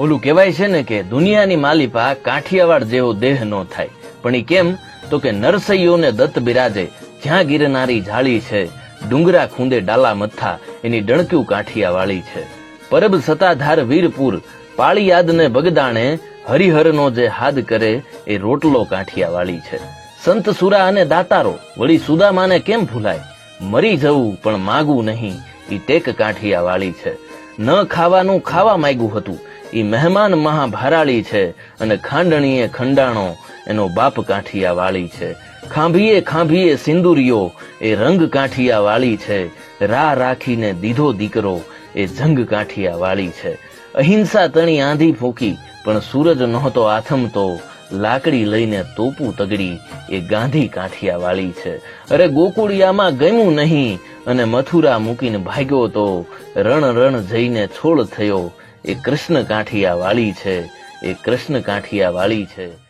ઓલું કહેવાય છે ને કે દુનિયાની માલિપા કાઠિયાવાડ જેવો દેહ નો થાય. પણ એ કેમ? તો કે નરસૈયોને દત્ત બિરાજે, જ્યાં ગિરનારી જાળી છે, ડુંગરા ખૂંદે ડાલા મથા, એની ડણક્યું કાઠિયા વાળી છે. પરબ સતાધાર વીરપુર, પાળીયાદને બગદાણે, હરિહરનો જે હાદ કરે, એ રોટલો કાઠિયા વાળી છે. સંત સુરા અને દાતારો, વળી સુદામાને કેમ ભૂલાય? મરી જવું પણ માગવું નહીં એ ટેક કાઠિયા વાળી છે. ન ખાવાનું ખાવા માંગ્યું હતું ઈ મહેમાન મહાભારાળી છે અને ખાંડણીએ ખંડાણો, એનો બાપ કાંઠિયા વાળી છે. ખાંભીએ ખાંભીએ સિંદુરિયો એ રંગ કાંઠિયા વાળી છે. રા રાખીને દીધો દીકરો, એ જંગ કાંઠિયા વાળી છે. અહિંસા તણી આંધી ફૂકી, પણ સૂરજ નહોતો આથમતો. લાકડી લઈને તોપું તગડી, એ ગાંધી કાંઠિયા વાળી છે. અરે ગોકુળિયામાં ગમ્યું નહીં, અને મથુરા મૂકીને ભાગ્યો તો રણ રણ જઈને છોડ થયો. એ કૃષ્ણ કાંઠિયા વાળી છે એ કૃષ્ણ કાંઠિયા વાળી છે.